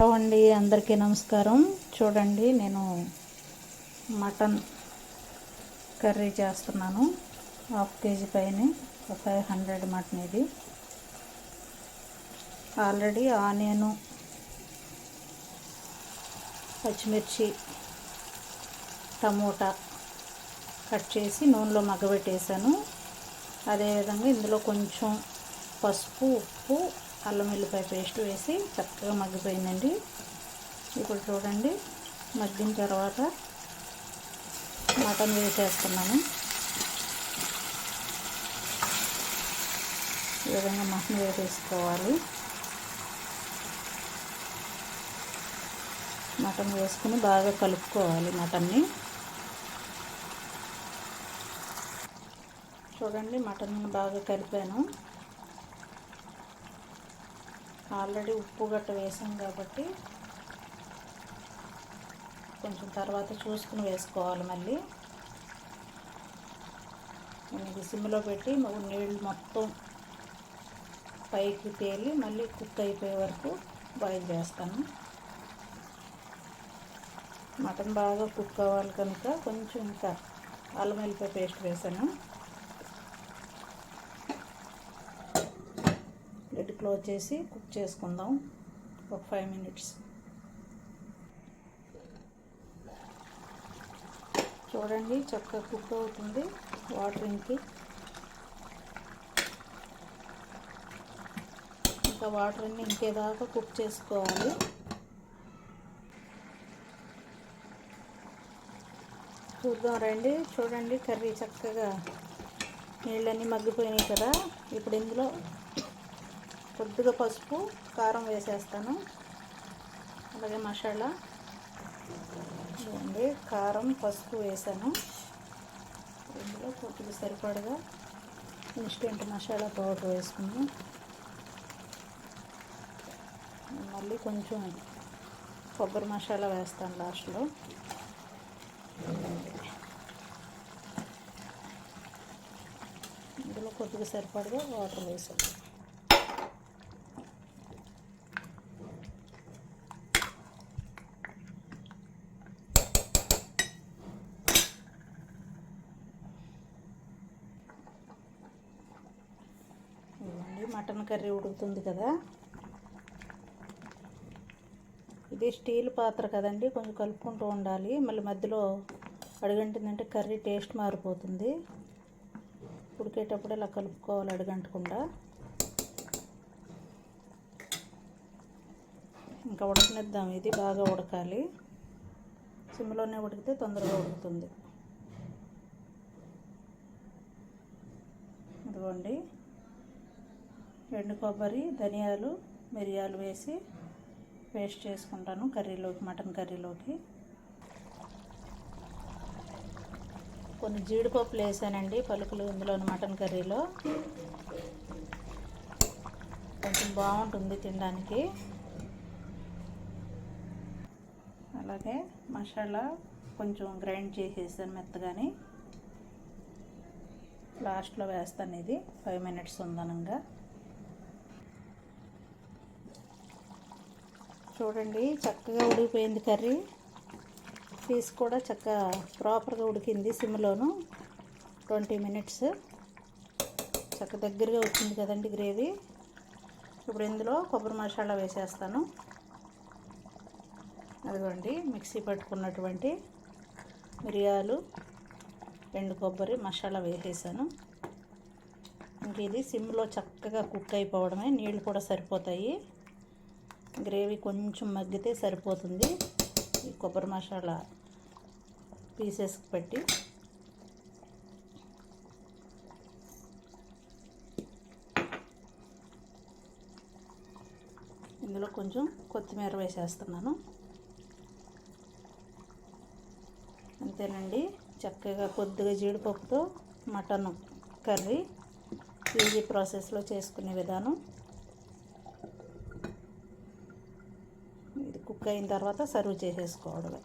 Hello అండి అందరికీ నమస్కారం. చూడండి నేను మటన్ కర్రీ చేస్తున్నాను. హాఫ్ కేజీ పైన ఫైవ్ హండ్రెడ్ మటన్ ఇది. ఆల్రెడీ ఆనియను పచ్చిమిర్చి టమోటా కట్ చేసి నూనెలో మగ్గబెట్టేశాను. అదేవిధంగా ఇందులో కొంచెం పసుపు ఉప్పు అల్లం వెల్లిపాయ పేస్ట్ వేసి చక్కగా మగ్గిపోయిందండి. ఇప్పుడు చూడండి మగ్గిన తర్వాత మటన్ వేసేస్తున్నాను. ఈ విధంగా మటన్ వేసేసుకోవాలి. మటన్ వేసుకుని బాగా కలుపుకోవాలి మటన్ని. చూడండి మటన్ బాగా కలిపాను. ఆల్రెడీ ఉప్పు గట్ట వేసాం కాబట్టి కొంచెం తర్వాత చూసుకుని వేసుకోవాలి మళ్ళీ. నేను ఇది సిమ్లో పెట్టి నీళ్ళు మొత్తం పైకి తేలి మళ్ళీ కుక్ అయిపోయే వరకు బాయిల్ చేస్తాను. మటన్ బాగా కుక్ అవ్వాలి కనుక కొంచెం ఇంకా అల్లం వెల్లిపాయ పేస్ట్ వేసాను. క్లోజ్ చేసి కుక్ చేసుకుందాం. ఒక ఫైవ్ మినిట్స్. చూడండి చక్కగా కుక్ అవుతుంది వాటర్ ఇంకి ఇంకా వాటర్ని ఇంకేదాకా కుక్ చేసుకోవాలి. చూద్దాం రండి. చూడండి కర్రీ చక్కగా నీళ్ళన్నీ మగ్గిపోయినాయి కదా. ఇప్పుడు ఇందులో కొద్దిగా పసుపు కారం వేసేస్తాను. అలాగే మసాలా. చూడండి కారం పసుపు వేసాను. ఇందులో కొద్దిగా సరిపడగా ఇన్స్టెంట్ మసాలా పౌడర్ వేసుకుని మళ్ళీ కొంచెం కొబ్బరి మసాలా వేస్తాను లాస్ట్లో. ఇందులో కొద్దిగా సరిపడగా వాటర్ వేసాను. మటన్ కర్రీ ఉడుకుతుంది కదా. ఇది స్టీల్ పాత్ర కదండి కొంచెం కలుపుకుంటూ ఉండాలి. మళ్ళీ మధ్యలో అడుగంటిందంటే కర్రీ టేస్ట్ మారిపోతుంది. ఉడికేటప్పుడు ఇలా కలుపుకోవాలి అడుగంటకుండా. ఇంకా ఉడకనిద్దాం ఇది బాగా ఉడకాలి. సిమ్లోనే ఉడికితే తొందరగా ఉడుకుతుంది. ఇదిగోండి. ఎండు కొబ్బరి ధనియాలు మిరియాలు వేసి పేస్ట్ చేసుకుంటాను కర్రీలోకి మటన్ కర్రీలోకి. కొన్ని జీడిపప్పులు వేసానండి పలుకులు ఇందులో మటన్ కర్రీలో. కొంచెం బాగుంటుంది తినడానికి. అలాగే మసాలా కొంచెం గ్రైండ్ చేసేసాను మెత్తగాని. లాస్ట్లో వేస్తాను ఇది ఫైవ్ మినిట్స్ ఉందనంగా. చూడండి చక్కగా ఉడికిపోయింది కర్రీ. పీస్ కూడా చక్కగా ప్రాపర్గా ఉడికింది సిమ్లోను. Twenty minutes. చక్క దగ్గరగా వచ్చింది కదండి గ్రేవీ. ఇప్పుడు ఇందులో కొబ్బరి మసాలా వేసేస్తాను. అదిగోండి మిక్సీ పట్టుకున్నటువంటి మిరియాలు ఎండు కొబ్బరి మసాలా వేసేసాను. ఇంక ఇది సిమ్లో చక్కగా కుక్ అయిపోవడమే. నీళ్ళు కూడా సరిపోతాయి. గ్రేవీ కొంచెం మగ్గితే సరిపోతుంది. ఈ కొబ్బరి మసాలా పీసెస్కి పెట్టి. ఇందులో కొంచెం కొత్తిమీర వేసేస్తున్నాను. అంతేనండి చక్కగా కొద్దిగా జీడిపప్పుతో మటన్ కర్రీ ఈజీ ప్రాసెస్లో చేసుకునే విధానం. కుక్ అయిన తర్వాత సర్వ్ చేసేసుకోవడమే.